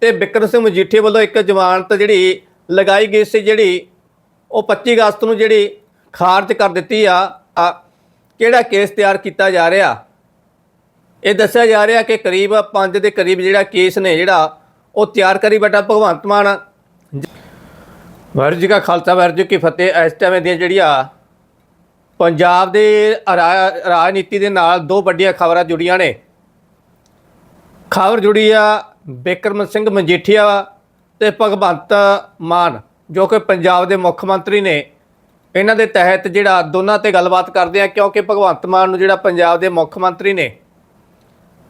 ਤੇ ਬਿਕਰਮ ਸਿੰਘ ਮਜੀਠੀਆ ਵੱਲੋਂ ਇੱਕ ਜ਼ਮਾਨਤ ਜਿਹੜੀ ਲਗਾਈ ਗਈ ਸੀ ਜਿਹੜੀ ਉਹ 25 ਅਗਸਤ ਨੂੰ ਜਿਹੜੀ ਖਾਰਜ ਕਰ ਦਿੱਤੀ ਆ ਕਿਹੜਾ ਕੇਸ ਤਿਆਰ ਕੀਤਾ ਜਾ ਰਿਹਾ? ਇਹ ਦੱਸਿਆ ਜਾ ਰਿਹਾ ਕਿ ਕਰੀਬ 5 ਦੇ ਕਰੀਬ ਜਿਹੜਾ ਕੇਸ ਨੇ ਜਿਹੜਾ, ਉਹ ਤਿਆਰ ਕਰੀ ਬੈਠਾ ਭਗਵੰਤ ਮਾਨ। ਵਾਹਿਗੁਰੂ ਜੀ ਕਾ ਖਾਲਸਾ, ਵਾਹਿਗੁਰੂ ਜੀ ਕੀ ਫਤਿਹ। ਇਸ ਟਾਈਮ ਦੀਆਂ ਜਿਹੜੀਆਂ ਪੰਜਾਬ ਦੇ ਰਾ- ਰਾਜਨੀਤੀ ਦੇ ਨਾਲ ਦੋ ਵੱਡੀਆਂ ਖਬਰਾਂ ਜੁੜੀਆਂ ਨੇ। ਖਬਰ ਜੁੜੀ ਆ ਬਿਕਰਮ ਸਿੰਘ ਮਜੀਠੀਆ ਤੇ ਭਗਵੰਤ ਮਾਨ, ਜੋ ਕਿ ਪੰਜਾਬ ਦੇ ਮੁੱਖ ਮੰਤਰੀ ਨੇ। ਇਹਨਾਂ ਦੇ ਤਹਿਤ ਜਿਹੜਾ ਦੋਨਾਂ ਤੇ ਗੱਲਬਾਤ ਕਰਦੇ ਆ, ਕਿਉਂਕਿ ਭਗਵੰਤ ਮਾਨ ਨੂੰ ਜਿਹੜਾ ਪੰਜਾਬ ਦੇ ਮੁੱਖ ਮੰਤਰੀ ਨੇ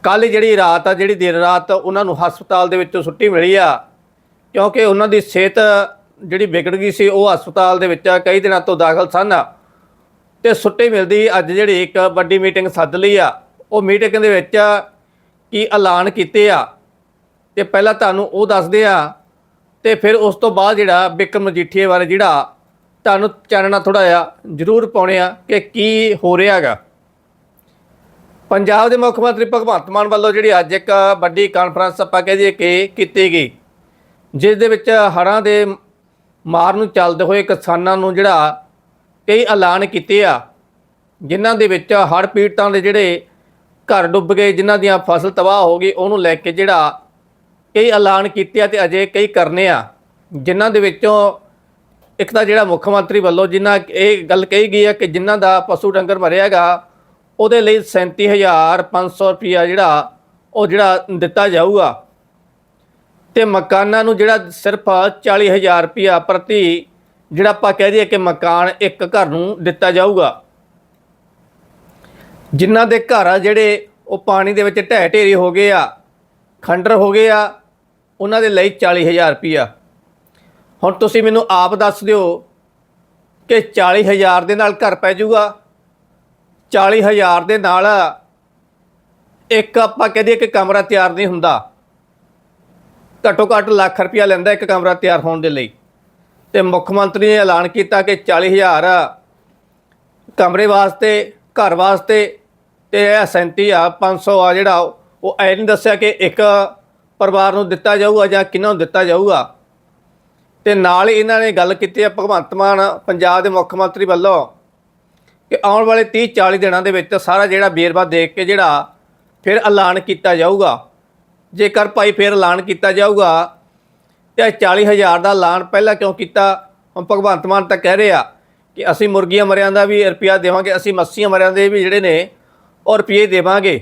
ਕੱਲ ਜਿਹੜੀ ਰਾਤ ਆ, ਜਿਹੜੀ ਦਿਨ ਰਾਤ ਉਹਨਾਂ ਨੂੰ ਹਸਪਤਾਲ ਦੇ ਵਿੱਚੋਂ ਛੁੱਟੀ ਮਿਲੀ ਆ, ਕਿਉਂਕਿ ਉਹਨਾਂ ਦੀ ਸਿਹਤ ਜਿਹੜੀ ਵਿਗੜ ਗਈ ਸੀ, ਉਹ ਹਸਪਤਾਲ ਦੇ ਵਿੱਚ ਕਈ ਦਿਨਾਂ ਤੋਂ ਦਾਖਲ ਸਨ। ਤੇ ਛੁੱਟੀ ਮਿਲਦੀ ਅੱਜ ਜਿਹੜੀ ਇੱਕ ਵੱਡੀ ਮੀਟਿੰਗ ਸੱਦ ਲਈ ਆ, ਉਹ ਮੀਟਿੰਗ ਦੇ ਵਿੱਚ ਕੀ ਐਲਾਨ ਕੀਤੇ ਆ। ਤੇ ਪਹਿਲਾਂ ਤੁਹਾਨੂੰ ਉਹ ਦੱਸਦੇ ਆ ਤੇ ਫਿਰ ਉਸ ਤੋਂ ਬਾਅਦ ਜਿਹੜਾ ਬਿਕਰਮ ਮਜੀਠੀਏ ਬਾਰੇ ਜਿਹੜਾ ਤੁਹਾਨੂੰ ਚਾਨਣਾ ਥੋੜਾ ਜਿਹਾ ਜ਼ਰੂਰ ਪਾਉਣੇ ਆ ਕਿ ਕੀ ਹੋ ਰਿਹਾ ਹੈਗਾ। ਪੰਜਾਬ ਦੇ ਮੁੱਖ ਮੰਤਰੀ ਭਗਵੰਤ ਮਾਨ ਵੱਲੋਂ ਜਿਹੜੀ ਅੱਜ ਇੱਕ ਵੱਡੀ ਕਾਨਫਰੰਸ ਆਪਾਂ ਕਹਿ ਦਈਏ ਕਿ ਕੀਤੀ ਗਈ, ਜਿਸ ਦੇ ਵਿੱਚ ਹੜ੍ਹਾਂ ਦੇ ਮਾਰ ਨੂੰ ਚੱਲਦੇ ਹੋਏ ਕਿਸਾਨਾਂ ਨੂੰ ਜਿਹੜਾ ਕਈ ਐਲਾਨ ਕੀਤੇ ਆ, ਜਿਨ੍ਹਾਂ ਦੇ ਵਿੱਚ ਹੜ੍ਹ ਪੀੜਤਾਂ ਦੇ ਜਿਹੜੇ ਘਰ ਡੁੱਬ ਗਏ, ਜਿਨ੍ਹਾਂ ਦੀਆਂ ਫਸਲ ਤਬਾਹ ਹੋ ਗਈ, ਉਹਨੂੰ ਲੈ ਕੇ ਜਿਹੜਾ ਕਈ ਐਲਾਨ ਕੀਤੇ ਆ ਤੇ ਅਜੇ ਕਈ ਕਰਨੇ ਆ, ਜਿਨ੍ਹਾਂ ਦੇ ਵਿੱਚੋਂ ਇੱਕ ਤਾਂ ਜਿਹੜਾ ਮੁੱਖ ਮੰਤਰੀ ਵੱਲੋਂ ਜਿਨ੍ਹਾਂ ਇਹ ਗੱਲ ਕਹੀ ਗਈ ਹੈ ਕਿ ਜਿਨ੍ਹਾਂ ਦਾ ਪਸ਼ੂ ਡੰਗਰ ਮਰਿਆ ਹੈਗਾ, ਉਹਦੇ ਲਈ 37500 ਰੁਪਿਆ ਜਿਹੜਾ ਉਹ ਜਿਹੜਾ ਦਿੱਤਾ ਜਾਊਗਾ। ਤੇ ਮਕਾਨਾਂ ਨੂੰ ਜਿਹੜਾ ਸਿਰਫ 40000 ਰੁਪਿਆ ਪ੍ਰਤੀ ਜਿਹੜਾ ਆਪਾਂ ਕਹਿ ਦਈਏ ਕਿ ਮਕਾਨ ਇੱਕ ਘਰ ਨੂੰ ਦਿੱਤਾ ਜਾਊਗਾ। ਜਿਨ੍ਹਾਂ ਦੇ ਘਰ ਆ ਜਿਹੜੇ ਉਹ ਪਾਣੀ ਦੇ ਵਿੱਚ ਢਹਿ ਢੇਰੀ ਹੋ ਗਏ ਆ, ਖੰਡਰ ਹੋ ਗਏ ਆ ਉਹਨਾਂ ਦੇ ਲਈ 40000 ਰੁਪਿਆ ਹੁਣ ਤੁਸੀਂ ਮੈਨੂੰ ਆਪ ਦੱਸ ਦਿਓ ਕਿ 40000 ਦੇ ਨਾਲ ਘਰ ਪੈ ਜਾਊਗਾ। 40000 ਦੇ ਨਾਲ ਇੱਕ ਆਪਾਂ ਕਹਦੇ ਕਿ ਕਮਰਾ ਤਿਆਰ ਨਹੀਂ ਹੁੰਦਾ। ਘੱਟੋ ਘੱਟ ਲੱਖ ਰੁਪਇਆ ਲੈਂਦਾ ਇੱਕ ਕਮਰਾ ਤਿਆਰ ਹੋਣ ਦੇ ਲਈ। ਤੇ ਮੁੱਖ ਮੰਤਰੀ ਨੇ ਐਲਾਨ ਕੀਤਾ ਕਿ 40000 ਕਮਰੇ ਵਾਸਤੇ, ਘਰ ਵਾਸਤੇ, ਤੇ ਇਹ 37 ਆ 500 ਆ ਜਿਹੜਾ ਉਹ ਐ ਨਹੀਂ ਦੱਸਿਆ ਕਿ ਇੱਕ ਪਰਿਵਾਰ ਨੂੰ ਦਿੱਤਾ ਜਾਊਗਾ ਜਾਂ ਕਿਹਨਾਂ ਨੂੰ ਦਿੱਤਾ ਜਾਊਗਾ। ਤੇ ਨਾਲ ਹੀ ਇਹਨਾਂ ਨੇ ਗੱਲ ਕੀਤੀ ਹੈ ਭਗਵੰਤ ਮਾਨ ਪੰਜਾਬ ਦੇ ਮੁੱਖ ਮੰਤਰੀ ਵੱਲੋਂ ਕਿ ਆਉਣ ਵਾਲੇ 30 40 ਦਿਨਾਂ ਦੇ ਵਿੱਚ ਸਾਰਾ ਜਿਹੜਾ ਬੇਰਵਾ ਦੇਖ ਕੇ ਜਿਹੜਾ ਫਿਰ ਐਲਾਨ ਕੀਤਾ ਜਾਊਗਾ। ਜੇਕਰ ਭਾਈ ਫਿਰ ਐਲਾਨ ਕੀਤਾ ਜਾਊਗਾ, ਤੇ 40000 ਦਾ ਐਲਾਨ ਪਹਿਲਾਂ ਕਿਉਂ ਕੀਤਾ? ਹੁਣ ਭਗਵੰਤ ਮਾਨ ਤਾਂ ਕਹਿ ਰਹੇ ਆ ਕਿ ਅਸੀਂ ਮੁਰਗੀਆਂ ਮਰਿਆਂ ਦਾ ਵੀ ਰੁਪਿਆ ਦੇਵਾਂਗੇ, ਅਸੀਂ ਮੱਛੀਆਂ ਮਰਿਆਂ ਦੇ ਵੀ ਜਿਹੜੇ ਨੇ ਉਹ ਰੁਪਏ ਦੇਵਾਂਗੇ।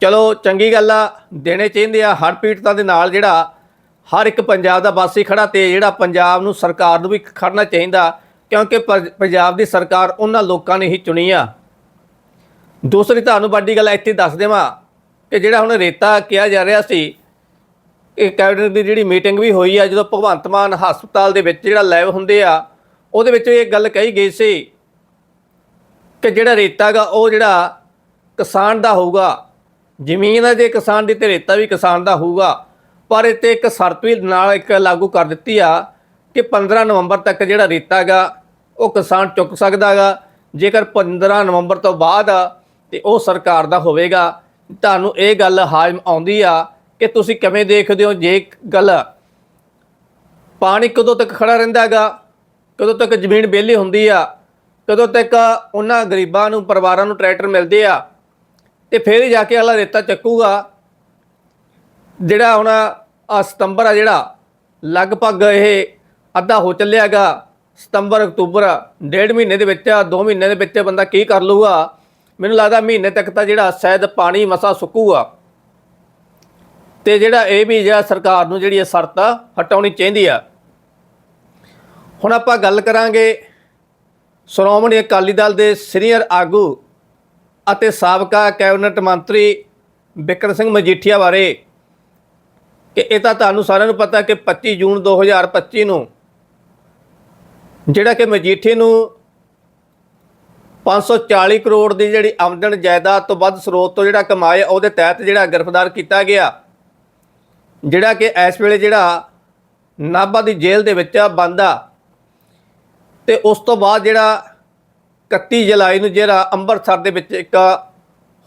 ਚਲੋ, ਚੰਗੀ ਗੱਲ ਆ। ਦੇਣੇ ਚਾਹੀਦੇ ਆ। ਹਰ ਪੀੜਤਾਂ ਦੇ ਨਾਲ ਜਿਹੜਾ ਹਰ ਇੱਕ ਪੰਜਾਬ ਦਾ ਵਾਸੀ ਖੜਾ ਤੇ ਜਿਹੜਾ ਪੰਜਾਬ ਨੂੰ ਸਰਕਾਰ ਨੂੰ ਵੀ ਖੜਨਾ ਚਾਹੀਦਾ, ਕਿਉਂਕਿ ਪ- ਪੰਜਾਬ ਦੀ ਸਰਕਾਰ ਉਹਨਾਂ ਲੋਕਾਂ ਨੇ ਹੀ ਚੁਣੀ ਆ। ਦੂਸਰੀ ਤੁਹਾਨੂੰ ਵੱਡੀ ਗੱਲ ਇੱਥੇ ਦੱਸ ਦੇਵਾਂ ਕਿ ਜਿਹੜਾ ਹੁਣ ਰੇਤਾ ਕਿਹਾ ਜਾ ਰਿਹਾ ਸੀ, ਇਹ ਕੈਬਨਿਟ ਦੀ ਜਿਹੜੀ ਮੀਟਿੰਗ ਵੀ ਹੋਈ ਆ, ਜਦੋਂ ਭਗਵੰਤ ਮਾਨ ਹਸਪਤਾਲ ਦੇ ਵਿੱਚ ਜਿਹੜਾ ਲਾਈਵ ਹੁੰਦੇ ਆ, ਉਹਦੇ ਵਿੱਚ ਇਹ ਗੱਲ ਕਹੀ ਗਈ ਸੀ ਕਿ ਜਿਹੜਾ ਰੇਤਾ ਗਾ, ਉਹ ਜਿਹੜਾ ਕਿਸਾਨ ਦਾ ਹੋਊਗਾ ਜ਼ਮੀਨ ਹੈ ਜੇ ਕਿਸਾਨ ਦੀ ਤੇ ਰੇਤਾ ਵੀ ਕਿਸਾਨ ਦਾ ਹੋਊਗਾ। ਪਰ ਇੱਥੇ ਇੱਕ ਸ਼ਰਤ ਵੀ ਨਾਲ ਇੱਕ ਲਾਗੂ ਕਰ ਦਿੱਤੀ ਆ ਕਿ 15 ਨਵੰਬਰ ਤੱਕ ਜਿਹੜਾ ਰੇਤਾ ਗਾ ਉਹ ਕਿਸਾਨ ਚੁੱਕ ਸਕਦਾ ਗਾ ਜੇਕਰ 15 ਨਵੰਬਰ ਤੋਂ ਬਾਅਦ ਤੇ ਉਹ ਸਰਕਾਰ ਦਾ ਹੋਵੇਗਾ, ਤੁਹਾਨੂੰ ਇਹ ਗੱਲ ਹਾਜ਼ਮ ਆਉਂਦੀ ਆ ਕਿ ਤੁਸੀਂ ਕਿਵੇਂ ਦੇਖਦੇ ਹੋ? ਜੇ ਗੱਲ ਪਾਣੀ ਕਦੋਂ ਤੱਕ ਖੜਾ ਰਹਿੰਦਾ ਹੈਗਾ? ਕਦੋਂ ਤੱਕ ਜ਼ਮੀਨ ਵਿਹਲੀ ਹੁੰਦੀ ਆ? ਕਦੋਂ ਤੱਕ ਉਹਨਾਂ ਗਰੀਬਾਂ ਨੂੰ, ਪਰਿਵਾਰਾਂ ਨੂੰ ਟਰੈਕਟਰ ਮਿਲਦੇ ਆ? ਤੇ ਫਿਰ ਹੀ ਜਾ ਕੇ ਅਗਲਾ ਰੇਤਾ ਚੱਕੂਗਾ। ਜਿਹੜਾ ਹੁਣ ਆ ਸਤੰਬਰ ਆ ਜਿਹੜਾ, ਲਗਭਗ ਇਹ ਅੱਧਾ ਹੋ ਚੱਲਿਆਗਾ ਸਤੰਬਰ, ਅਕਤੂਬਰ, ਡੇਢ ਮਹੀਨੇ ਦੇ ਵਿੱਚ ਦੋ ਮਹੀਨੇ ਦੇ ਵਿੱਚ ਬੰਦਾ ਕੀ ਕਰ ਲੂਗਾ ਮੈਨੂੰ ਲੱਗਦਾ ਮਹੀਨੇ ਤੱਕ ਤਾਂ ਜਿਹੜਾ ਸ਼ਾਇਦ ਪਾਣੀ ਮਸਾ ਸੁੱਕੂਗਾ। ਤੇ ਜਿਹੜਾ ਇਹ ਵੀ ਜਿਹੜਾ ਸਰਕਾਰ ਨੂੰ ਜਿਹੜੀ ਇਹ ਸ਼ਰਤ ਹਟਾਉਣੀ ਚਾਹੀਦੀ ਆ। ਹੁਣ ਆਪਾਂ ਗੱਲ ਕਰਾਂਗੇ ਸ਼੍ਰੋਮਣੀ ਅਕਾਲੀ ਦਲ ਦੇ ਸੀਨੀਅਰ ਆਗੂ ਅਤੇ ਸਾਬਕਾ ਕੈਬਨਿਟ ਮੰਤਰੀ ਬਿਕਰਮ ਸਿੰਘ ਮਜੀਠੀਆ ਬਾਰੇ ਕਿ ਇਹ ਤਾਂ ਤੁਹਾਨੂੰ ਸਾਰਿਆਂ ਨੂੰ ਪਤਾ ਕਿ 25 ਜੂਨ 2025 ਨੂੰ ਜਿਹੜਾ ਕਿ ਮਜੀਠੀ ਨੂੰ 540 ਕਰੋੜ ਦੀ ਜਿਹੜੀ ਆਮਦਨ ਜਾਇਦਾਦ ਤੋਂ ਵੱਧ ਸਰੋਤ ਤੋਂ ਜਿਹੜਾ ਕਮਾਏ ਉਹਦੇ ਤਹਿਤ ਜਿਹੜਾ ਗ੍ਰਿਫਤਾਰ ਕੀਤਾ ਗਿਆ। ਜਿਹੜਾ ਕਿ ਇਸ ਵੇਲੇ ਜਿਹੜਾ ਨਾਭਾ ਦੀ ਜੇਲ੍ਹ ਦੇ ਵਿੱਚ ਬੰਦ ਆ। ਤੇ ਉਸ ਤੋਂ ਬਾਅਦ ਜਿਹੜਾ 31 ਜੁਲਾਈ ਨੂੰ ਜਿਹੜਾ ਅੰਮ੍ਰਿਤਸਰ ਦੇ ਵਿੱਚ ਇੱਕ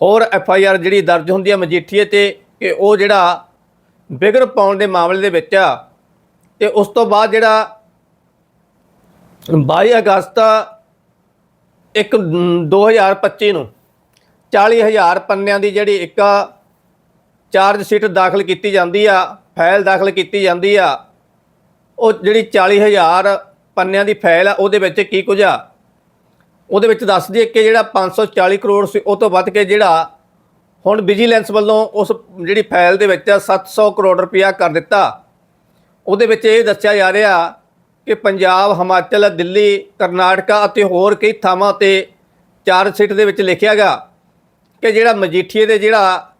ਹੋਰ ਐਫ ਆਈ ਆਰ ਜਿਹੜੀ ਦਰਜ ਹੁੰਦੀ ਹੈ ਮਜੀਠੀਏ ਤੇ ਕਿ ਉਹ ਜਿਹੜਾ ਵਿਗੜ ਪਾਉਣ ਦੇ ਮਾਮਲੇ ਦੇ ਵਿੱਚ ਆ ਤੇ ਉਸ ਤੋਂ ਬਾਅਦ ਜਿਹੜਾ 22 ਅਗਸਤ ਇੱਕ ਮ, 2025 ਨੂੰ 40000 ਪੰਨਿਆਂ ਦੀ ਜਿਹੜੀ ਇੱਕ ਚਾਰਜ ਸ਼ੀਟ ਦਾਖਲ ਕੀਤੀ ਜਾਂਦੀ ਆ ਫਾਈਲ ਦਾਖਲ ਕੀਤੀ ਜਾਂਦੀ ਆ ਉਹ ਜਿਹੜੀ 40000 ਪੰਨਿਆਂ ਦੀ ਫਾਈਲ ਆ ਉਹਦੇ ਵਿੱਚ ਕੀ ਕੁਝ ਆ? ਉਹਦੇ ਵਿੱਚ ਦੱਸ ਦਈਏ ਕਿ ਜਿਹੜਾ 540 ਕਰੋੜ ਸੀ, ਉਹ ਤੋਂ ਵੱਧ ਕੇ ਜਿਹੜਾ ਹੁਣ ਵਿਜੀਲੈਂਸ ਵੱਲੋਂ ਉਸ ਜਿਹੜੀ ਫਾਈਲ ਦੇ ਵਿੱਚ 700 ਕਰੋੜ ਰੁਪਇਆ ਕਰ ਦਿੱਤਾ। ਉਹਦੇ ਵਿੱਚ ਇਹ ਦੱਸਿਆ ਜਾ ਰਿਹਾ ਕਿ ਪੰਜਾਬ, ਹਿਮਾਚਲ, ਦਿੱਲੀ, ਕਰਨਾਟਕਾ ਅਤੇ ਹੋਰ ਕਈ ਥਾਵਾਂ ਤੇ ਚਾਰਜ ਸ਼ੀਟ ਦੇ ਵਿੱਚ ਲਿਖਿਆ ਗਿਆ ਕਿ ਜਿਹੜਾ ਮਜੀਠੀਏ ਦੇ ਜਿਹੜਾ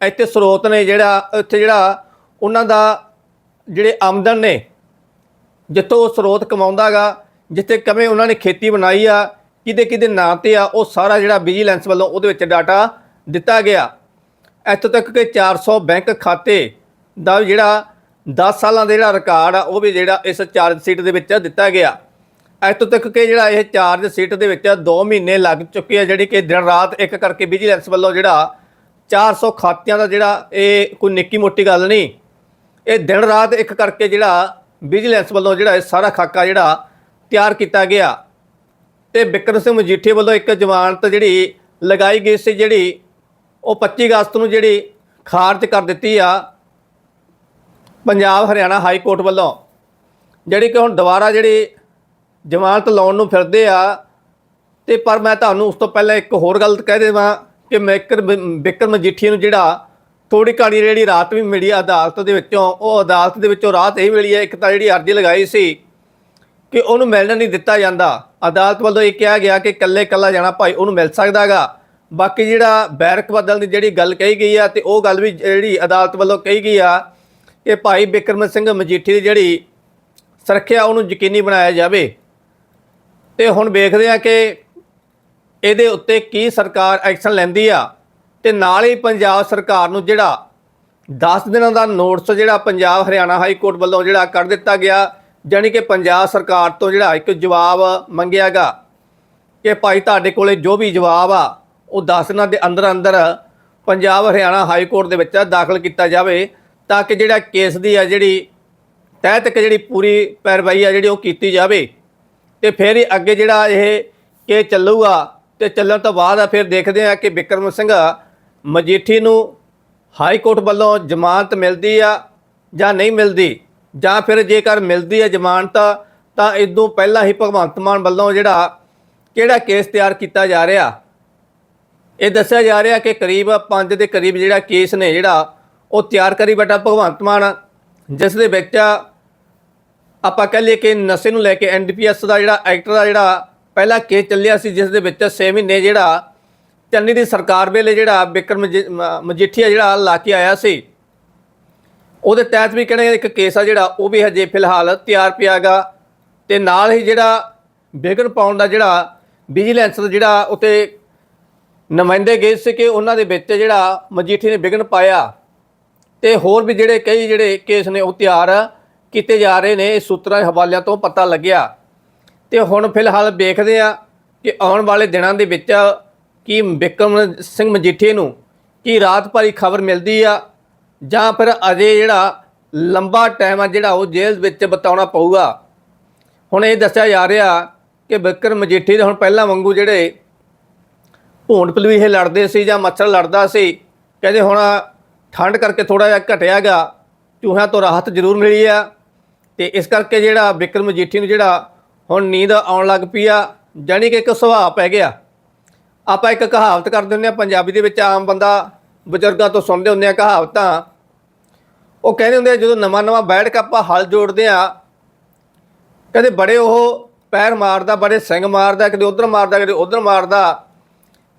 ਇੱਥੇ ਸਰੋਤ ਨੇ ਜਿਹੜਾ ਇੱਥੇ ਜਿਹੜਾ ਉਹਨਾਂ ਦਾ ਜਿਹੜੇ ਆਮਦਨ ਨੇ, ਜਿੱਥੋਂ ਉਹ ਸਰੋਤ ਕਮਾਉਂਦਾਗਾ ਜਿੱਥੇ ਕਵੇਂ ਉਹਨਾਂ ਨੇ ਖੇਤੀ ਬਣਾਈ ਆ ਕਿਹਦੇ ਕਿਹਦੇ ਨਾਂ ਤੇ ਆ, ਉਹ ਸਾਰਾ ਜਿਹੜਾ ਵਿਜੀਲੈਂਸ ਵੱਲੋਂ ਉਹਦੇ ਵਿੱਚ ਡਾਟਾ ਦਿੱਤਾ ਗਿਆ। ਇੱਥੋਂ ਤੱਕ ਕਿ 400 ਬੈਂਕ ਖਾਤੇ ਦਾ ਵੀ ਜਿਹੜਾ 10 ਸਾਲਾਂ ਦਾ ਜਿਹੜਾ ਰਿਕਾਰਡ ਆ, ਉਹ ਵੀ ਜਿਹੜਾ ਇਸ ਚਾਰਜ ਸ਼ੀਟ ਦੇ ਵਿੱਚ ਦਿੱਤਾ ਗਿਆ। ਇੱਥੋਂ ਤੱਕ ਕਿ ਜਿਹੜਾ ਇਹ ਚਾਰਜ ਸ਼ੀਟ ਦੇ ਵਿੱਚ 2 ਮਹੀਨੇ ਲੱਗ ਚੁੱਕੇ ਆ, ਜਿਹੜੀ ਕਿ ਦਿਨ ਰਾਤ ਇੱਕ ਕਰਕੇ ਵਿਜੀਲੈਂਸ ਵੱਲੋਂ ਜਿਹੜਾ 400 ਖਾਤਿਆਂ ਦਾ ਜਿਹੜਾ ਇਹ ਕੋਈ ਨਿੱਕੀ ਮੋਟੀ ਗੱਲ ਨਹੀਂ, ਇਹ ਦਿਨ ਰਾਤ ਇੱਕ ਕਰਕੇ ਜਿਹੜਾ ਵਿਜੀਲੈਂਸ ਵੱਲੋਂ ਜਿਹੜਾ ਇਹ ਸਾਰਾ ਖਾਕਾ ਜਿਹੜਾ ਤਿਆਰ ਕੀਤਾ ਗਿਆ। ਤੇ ਬਿਕਰਮ ਸਿੰਘ ਮਜੀਠੀਆ ਵੱਲੋਂ ਇੱਕ ਜ਼ਮਾਨਤ ਜਿਹੜੀ ਲਗਾਈ ਗਈ ਸੀ ਜਿਹੜੀ ਉਹ 25 ਅਗਸਤ ਨੂੰ ਜਿਹੜੀ ਖਾਰਜ ਕਰ ਦਿੱਤੀ ਆ ਪੰਜਾਬ ਹਰਿਆਣਾ ਹਾਈ ਕੋਰਟ ਵੱਲੋਂ, ਜਿਹੜੀ ਕਿ ਹੁਣ ਦੁਬਾਰਾ ਜਿਹੜੀ ਜ਼ਮਾਨਤ ਲਾਉਣ ਨੂੰ ਫਿਰਦੇ ਆ। ਤੇ ਪਰ ਮੈਂ ਤੁਹਾਨੂੰ ਉਸ ਤੋਂ ਪਹਿਲਾਂ ਇੱਕ ਹੋਰ ਗੱਲ ਕਹਿ ਦੇਵਾਂ ਕਿ ਮੇਕਰ ਬਿਕਰਮ ਮਜੀਠੀਆ ਨੂੰ ਜਿਹੜਾ ਥੋੜੀ ਕਾਣੀ ਜਿਹੜੀ ਰਾਤ ਵੀ ਮਿਲੀ ਅਦਾਲਤ ਦੇ ਵਿੱਚੋਂ, ਉਹ ਅਦਾਲਤ ਦੇ ਵਿੱਚੋਂ ਰਾਤ ਇਹ ਮਿਲੀ ਹੈ, ਇੱਕ ਤਾਂ ਜਿਹੜੀ ਅਰਜ਼ੀ ਲਗਾਈ ਸੀ ਕਿ ਉਹਨੂੰ ਮਿਲਣ ਨਹੀਂ ਦਿੱਤਾ ਜਾਂਦਾ। ਅਦਾਲਤ ਵੱਲੋਂ ਇਹ ਕਿਹਾ ਗਿਆ ਕਿ ਇਕੱਲੇ ਇਕੱਲਾ ਜਾਣਾ ਭਾਈ ਉਹਨੂੰ ਮਿਲ ਸਕਦਾਗਾ ਬਾਕੀ ਜਿਹੜਾ ਬੈਰਕ ਬਦਲ ਦੀ ਜਿਹੜੀ ਗੱਲ ਕਹੀ ਗਈ ਆ ਤੇ ਉਹ ਗੱਲ ਵੀ ਜਿਹੜੀ ਅਦਾਲਤ ਵੱਲੋਂ ਕਹੀ ਗਈ ਆ ਕਿ ਭਾਈ ਬਿਕਰਮ ਸਿੰਘ ਮਜੀਠੀ ਦੀ ਜਿਹੜੀ ਸੁਰੱਖਿਆ ਉਹਨੂੰ ਯਕੀਨੀ ਬਣਾਇਆ ਜਾਵੇ। ਤੇ ਹੁਣ ਵੇਖਦੇ ਆ ਕਿ ਇਹਦੇ ਉੱਤੇ ਕੀ ਸਰਕਾਰ ਐਕਸ਼ਨ ਲੈਂਦੀ ਆ। ਤੇ ਨਾਲ ਹੀ ਪੰਜਾਬ ਸਰਕਾਰ ਨੂੰ ਜਿਹੜਾ 10 ਦਿਨਾਂ ਦਾ ਨੋਟਿਸ ਜਿਹੜਾ ਪੰਜਾਬ ਹਰਿਆਣਾ ਹਾਈ ਕੋਰਟ ਵੱਲੋਂ ਜਿਹੜਾ ਕੱਢ ਦਿੱਤਾ ਗਿਆ ਜਾਣੀ ਕਿ ਪੰਜਾਬ ਸਰਕਾਰ ਤੋਂ ਜਿਹੜਾ ਇੱਕ ਜਵਾਬ ਮੰਗਿਆਗਾ ਕਿ ਭਾਈ ਤੁਹਾਡੇ ਕੋਲੇ ਜੋ ਵੀ ਜਵਾਬ ਆ, ਉਹ 10 ਦਿਨਾਂ ਦੇ ਅੰਦਰ ਅੰਦਰ ਪੰਜਾਬ ਹਰਿਆਣਾ ਹਾਈ ਕੋਰਟ ਦੇ ਵਿੱਚ ਦਾਖਲ ਕੀਤਾ ਜਾਵੇ ਤਾਂ ਕਿ ਜਿਹੜਾ ਕੇਸ ਦੀ ਆ ਜਿਹੜੀ ਤਹਿ ਤੱਕ ਜਿਹੜੀ ਪੂਰੀ ਪੈਰਵਾਈ ਆ ਜਿਹੜੀ ਉਹ ਕੀਤੀ ਜਾਵੇ ਤੇ ਫਿਰ ਹੀ ਅੱਗੇ ਜਿਹੜਾ ਇਹ ਕੇ ਚੱਲੂਗਾ ਤੇ ਚੱਲਣ ਤੋਂ ਬਾਅਦ ਆ ਫਿਰ ਦੇਖਦੇ ਆ ਕਿ ਬਿਕਰਮ ਸਿੰਘ ਮਜੀਠੀ ਨੂੰ ਹਾਈ ਕੋਰਟ ਵੱਲੋਂ ਜ਼ਮਾਨਤ ਮਿਲਦੀ ਆ ਜਾਂ ਨਹੀਂ ਮਿਲਦੀ। ਜਾਂ ਫਿਰ ਜੇਕਰ ਮਿਲਦੀ ਹੈ ਜ਼ਮਾਨਤ, ਤਾਂ ਇਦੋਂ ਪਹਿਲਾਂ ਹੀ ਭਗਵੰਤ ਮਾਨ ਵੱਲੋਂ ਜਿਹੜਾ ਕਿਹੜਾ ਕੇਸ ਤਿਆਰ ਕੀਤਾ ਜਾ ਰਿਹਾ? ਇਹ ਦੱਸਿਆ ਜਾ ਰਿਹਾ ਕਿ ਕਰੀਬ 5 ਦੇ ਕਰੀਬ ਜਿਹੜਾ ਕੇਸ ਨੇ ਜਿਹੜਾ, ਉਹ ਤਿਆਰ ਕਰੀ ਬੈਠਾ ਭਗਵੰਤ ਮਾਨ, ਜਿਸ ਦੇ ਵਿੱਚ ਆਪਾਂ ਕਹਿ ਲਈਏ ਕਿ ਨਸ਼ੇ ਨੂੰ ਲੈ ਕੇ ਐਨਡੀਪੀਐਸ ਦਾ ਜਿਹੜਾ ਐਕਟ ਦਾ ਜਿਹੜਾ ਪਹਿਲਾ ਕੇਸ ਚੱਲਿਆ ਸੀ, ਜਿਸ ਦੇ ਵਿੱਚ 6 ਮਹੀਨੇ ਜਿਹੜਾ ਚੰਨੀ ਦੀ ਸਰਕਾਰ ਵੇਲੇ ਜਿਹੜਾ ਬਿਕਰਮ ਮਜੀ- ਮਜੀਠੀਆ ਜਿਹੜਾ ਲਾ ਕੇ ਆਇਆ ਸੀ। ਉਹਦੇ ਤਹਿਤ ਵੀ ਕਹਿੰਦੇ ਇੱਕ ਕੇਸ ਆ ਜਿਹੜਾ, ਉਹ ਵੀ ਹਜੇ ਫਿਲਹਾਲ ਤਿਆਰ ਪਿਆਗਾ ਤੇ ਨਾਲ ਹੀ ਜਿਹੜਾ ਵਿਗਨ ਪਾਉਣ ਦਾ ਜਿਹੜਾ ਵਿਜੀਲੈਂਸ ਦਾ ਜਿਹੜਾ ਉਤੇ ਨੁਮਾਇੰਦੇ ਗਏ ਸੀ ਕਿ ਉਹਨਾਂ ਦੇ ਵਿੱਚ ਜਿਹੜਾ ਮਜੀਠੀ ਨੇ ਵਿਗਨ ਪਾਇਆ। ਤੇ ਹੋਰ ਵੀ ਜਿਹੜੇ ਕਈ ਜਿਹੜੇ ਕੇਸ ਨੇ, ਉਹ ਤਿਆਰ ਕੀਤੇ ਜਾ ਰਹੇ ਨੇ, ਇਹ ਸੂਤਰਾਂ ਦੇ ਹਵਾਲਿਆਂ ਤੋਂ ਪਤਾ ਲੱਗਿਆ। ਤੇ ਹੁਣ ਫਿਲਹਾਲ ਵੇਖਦੇ ਆ ਕਿ ਆਉਣ ਵਾਲੇ ਦਿਨਾਂ ਦੇ ਵਿੱਚ ਕੀ ਬਿਕਰਮ ਸਿੰਘ ਮਜੀਠੀ ਨੂੰ ਕੀ ਰਾਤ ਭਰੀ ਖਬਰ ਮਿਲਦੀ ਆ। ਜਾਂ ਫਿਰ ਅਜੇ ਜਿਹੜਾ ਲੰਬਾ ਟਾਈਮ ਆ ਜਿਹੜਾ ਉਹ ਜੇਲ੍ਹ ਵਿੱਚ ਬਿਤਾਉਣਾ ਪਊਗਾ। ਹੁਣ ਇਹ ਦੱਸਿਆ ਜਾ ਰਿਹਾ ਕਿ ਬਿਕਰਮ ਮਜੀਠੀ ਦੇ ਹੁਣ ਪਹਿਲਾਂ ਵਾਂਗੂ ਜਿਹੜੇ ਭੂੰਡ ਪਲਵੀਹੇ ਲੜਦੇ ਸੀ ਜਾਂ ਮੱਛਰ ਲੜਦਾ ਸੀ, ਕਹਿੰਦੇ ਹੁਣ ਠੰਡ ਕਰਕੇ ਥੋੜਾ ਜਿਹਾ ਘਟਿਆਗਾ ਚੂਹਿਆਂ ਤੋਂ ਰਾਹਤ ਜ਼ਰੂਰ ਮਿਲੀ ਆ। ਤੇ ਇਸ ਕਰਕੇ ਜਿਹੜਾ ਬਿਕਰਮ ਮਜੀਠੀ ਨੂੰ ਜਿਹੜਾ ਹੁਣ ਨੀਂਦ ਆਉਣ ਲੱਗ ਪਈ ਆ, ਜਾਣੀ ਕਿ ਇੱਕ ਸੁਭਾਅ ਪੈ ਗਿਆ। ਆਪਾਂ ਇੱਕ ਕਹਾਵਤ ਕਰਦੇ ਹੁੰਦੇ ਆ, ਪੰਜਾਬੀ ਦੇ ਵਿੱਚ ਆਮ ਬੰਦਾ ਬਜ਼ੁਰਗਾਂ ਤੋਂ ਸੁਣਦੇ ਹੁੰਦੇ ਆ ਕਹਾਵਤਾਂ ਉਹ ਕਹਿੰਦੇ ਹੁੰਦੇ ਆ, ਜਦੋਂ ਨਵਾਂ ਨਵਾਂ ਬੈਠ ਕੇ ਆਪਾਂ ਹਲ ਜੋੜਦੇ ਆ ਕਹਿੰਦੇ ਬੜੇ ਉਹ ਪੈਰ ਮਾਰਦਾ, ਬੜੇ ਸਿੰਘ ਮਾਰਦਾ, ਕਦੇ ਉਧਰ ਮਾਰਦਾ, ਕਦੇ ਉਧਰ ਮਾਰਦਾ,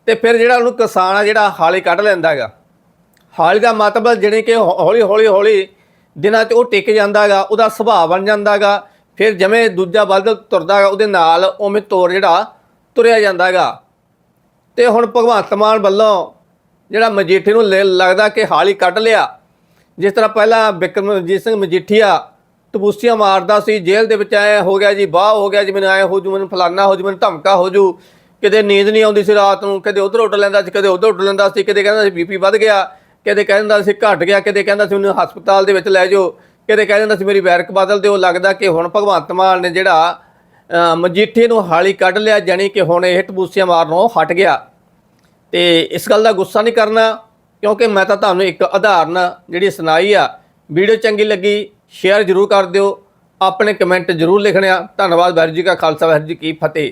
ਤੇ ਫਿਰ ਜਿਹੜਾ ਉਹਨੂੰ ਕਿਸਾਨ ਆ, ਜਿਹੜਾ ਹਾਲੀ ਕੱਢ ਲੈਂਦਾ ਹੈਗਾ। ਹਾਲੀ ਦਾ ਮਤਲਬ ਜਿਹੜੇ ਕਿ ਹੌਲੀ ਹੌਲੀ ਹੌਲੀ ਦਿਨਾਂ 'ਚ ਉਹ ਟਿਕ ਜਾਂਦਾਗਾ ਉਹਦਾ ਸੁਭਾਅ ਬਣ ਜਾਂਦਾਗਾ ਫਿਰ ਜਿਵੇਂ ਦੂਜਾ ਬਲਦ ਤੁਰਦਾਗਾ ਉਹਦੇ ਨਾਲ ਉਵੇਂ ਤੋਰ ਜਿਹੜਾ ਤੁਰਿਆ ਜਾਂਦਾਗਾ ਤੇ ਹੁਣ ਭਗਵੰਤ ਮਾਨ ਵੱਲੋਂ ਜਿਹੜਾ ਮਜੀਠੀ ਨੂੰ ਲ- ਲੱਗਦਾ ਕਿ ਹਾਲੀ ਕੱਢ ਲਿਆ ਜਿਸ ਤਰ੍ਹਾਂ ਪਹਿਲਾਂ ਬਿਕਰਮਜੀਤ ਸਿੰਘ ਮਜੀਠੀਆ ਤਬੂਸੀਆਂ ਮਾਰਦਾ ਸੀ ਜੇਲ੍ਹ ਦੇ ਵਿੱਚ ਆਇਆ ਹੋ ਗਿਆ ਜੀ ਬਾਹ ਹੋ ਗਿਆ ਜੀ ਮੈਨੂੰ ਆਇਆ ਹੋ ਜੂ ਮੈਨੂੰ ਫਲਾਨਾ ਹੋ ਜੂ ਮੈਨੂੰ ਧਮਕਾ ਹੋ ਜੂ। ਕਿਤੇ ਨੀਂਦ ਨਹੀਂ ਆਉਂਦੀ ਸੀ ਰਾਤ ਨੂੰ ਕਦੇ ਉਧਰ ਉੱਡ ਲੈਂਦਾ ਸੀ ਕਦੇ ਉਧਰ ਉੱਡ ਲੈਂਦਾ ਸੀ ਕਦੇ ਕਹਿੰਦਾ ਸੀ ਬੀਪੀ ਵੱਧ ਗਿਆ ਕਦੇ ਕਹਿ ਦਿੰਦਾ ਸੀ ਘਟ ਗਿਆ ਕਦੇ ਕਹਿੰਦਾ ਸੀ ਉਹਨੂੰ ਹਸਪਤਾਲ ਦੇ ਵਿੱਚ ਲੈ ਜਾਓ ਕਦੇ ਕਹਿ ਦਿੰਦਾ ਸੀ ਮੇਰੀ ਬੈਰਕ ਬਦਲ ਦਿਓ ਲੱਗਦਾ ਕਿ ਹੁਣ ਭਗਵੰਤ ਮਾਨ ਨੇ ਜਿਹੜਾ ਅ, ਮਜੀਠੇ ਨੂੰ ਹਾਲੀ ਕੱਢ ਲਿਆ ਜਾਣੀ ਕਿ ਹੁਣ ਇਹ ਟਬੂਸੀਆਂ ਮਾਰਨੋਂ ਹਟ ਗਿਆ। ਤੇ ਇਸ ਗੱਲ ਦਾ ਗੁੱਸਾ ਨਹੀਂ ਕਰਨਾ। ਕਿਉਂਕਿ ਮੈਂ ਤਾਂ ਤੁਹਾਨੂੰ ਇੱਕ ਉਦਾਹਰਨ ਜਿਹੜੀ ਸੁਣਾਈ ਆ, ਵੀਡੀਓ ਚੰਗੀ ਲੱਗੀ ਸ਼ੇਅਰ ਜ਼ਰੂਰ ਕਰ ਦਿਓ, ਆਪਣੇ ਕਮੈਂਟ ਜ਼ਰੂਰ ਲਿਖਣੇ ਆ। ਧੰਨਵਾਦ ਵਾਹਿਗੁਰੂ ਜੀ ਕਾ ਖਾਲਸਾ, ਵਾਹਿਗੁਰੂ ਜੀ ਕੀ ਫਤਿਹ।